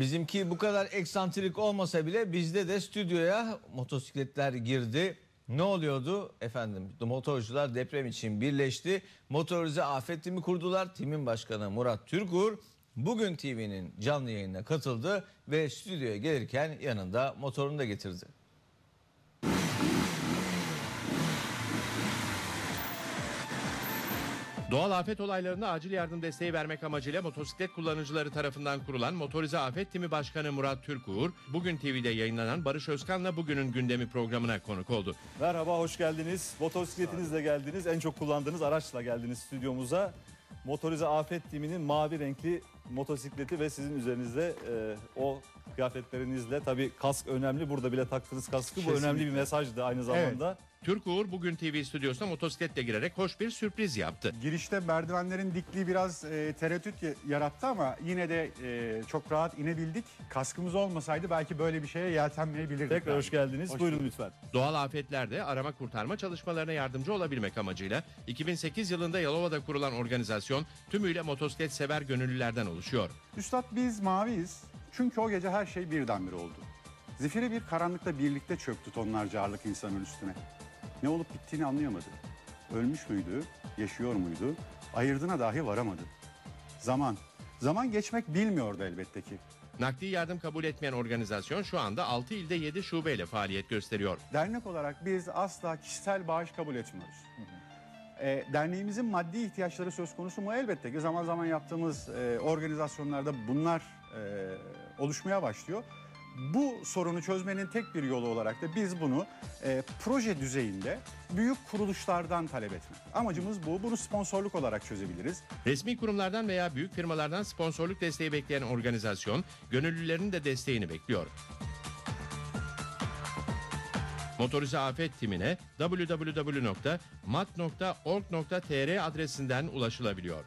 Bizimki bu kadar eksantrik olmasa bile bizde de stüdyoya motosikletler girdi. Ne oluyordu? Efendim motorcular deprem için birleşti. Motorize afet timi kurdular. Timin başkanı Murat Türkur bugün TV'nin canlı yayınına katıldı ve stüdyoya gelirken yanında motorunu da getirdi. Doğal afet olaylarında acil yardım desteği vermek amacıyla motosiklet kullanıcıları tarafından kurulan Motorize Afet Timi Başkanı Murat Türkuğur, bugün TV'de yayınlanan Barış Özkan'la bugünün gündemi programına konuk oldu. Merhaba, hoş geldiniz. Motosikletinizle geldiniz. En çok kullandığınız araçla geldiniz stüdyomuza. Motorize Afet Timi'nin mavi renkli motosikleti ve sizin üzerinizde e, o kıyafetlerinizle tabii kask önemli. Burada bile taktığınız kaskı bu önemli bir mesajdı aynı zamanda. Türkuğur bugün TV stüdyosuna motosikletle girerek hoş bir sürpriz yaptı. Girişte merdivenlerin dikliği biraz e, tereddüt yarattı ama yine de e, çok rahat inebildik. Kaskımız olmasaydı belki böyle bir şeye yeltenmeyebilirdik. Tekrar yani. hoş geldiniz. Hoş Buyurun bulduk. lütfen. Doğal afetlerde arama kurtarma çalışmalarına yardımcı olabilmek amacıyla 2008 yılında Yalova'da kurulan organizasyon tümüyle motosiklet sever gönüllülerden oluşuyor. Üstad biz maviyiz. Çünkü o gece her şey birdenbire oldu. Zifiri bir karanlıkta birlikte çöktü tonlarca ağırlık insanın üstüne. Ne olup bittiğini anlayamadı. Ölmüş müydü, yaşıyor muydu, ayırdına dahi varamadı. Zaman, zaman geçmek bilmiyordu elbette ki. Nakdi yardım kabul etmeyen organizasyon şu anda 6 ilde 7 şubeyle faaliyet gösteriyor. Dernek olarak biz asla kişisel bağış kabul etmiyoruz. E, derneğimizin maddi ihtiyaçları söz konusu mu? Elbette ki zaman zaman yaptığımız e, organizasyonlarda bunlar e, oluşmaya başlıyor. Bu sorunu çözmenin tek bir yolu olarak da biz bunu e, proje düzeyinde büyük kuruluşlardan talep etmek. Amacımız bu. Bunu sponsorluk olarak çözebiliriz. Resmi kurumlardan veya büyük firmalardan sponsorluk desteği bekleyen organizasyon gönüllülerin de desteğini bekliyor. Motorize Afet Timine www.mat.org.tr adresinden ulaşılabiliyor.